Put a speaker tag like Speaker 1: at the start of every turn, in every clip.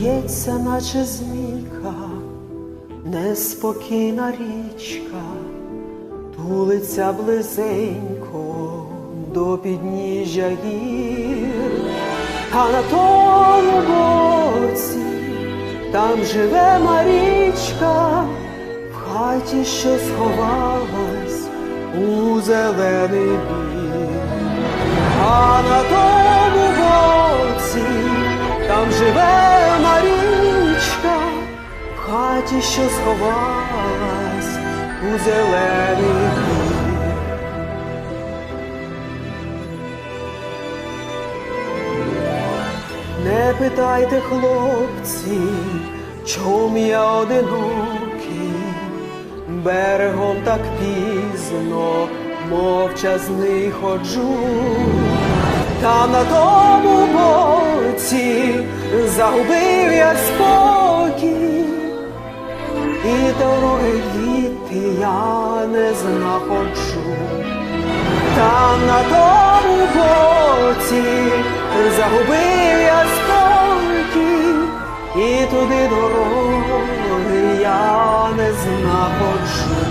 Speaker 1: В'ється, наче змійка, неспокійна річка, тулиться близенько до підніжжя гір, а на тому боці там живе Марічка, в хаті, що сховалась у зелений бір. Хаті, що сховалась у зелений двір. Не питайте, хлопці, чом я одинокий, берегом так пізно, мовчазний ходжу, та на тому боці загубив я спокій, і дороги діти я не знаходжу. Там на тому боці загубив я спокій, і туди дороги я не знаходжу.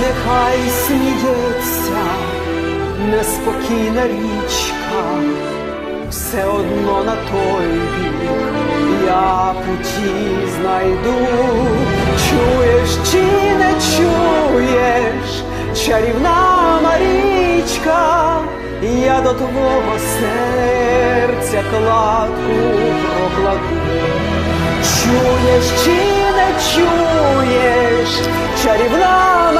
Speaker 1: Нехай сміється неспокійна річка, одно на той бік я путі знайду. Чуєш чи не чуєш, чарівна Марічка, я до твого серця кладку прокладу. Чуєш чи не чуєш, чарівна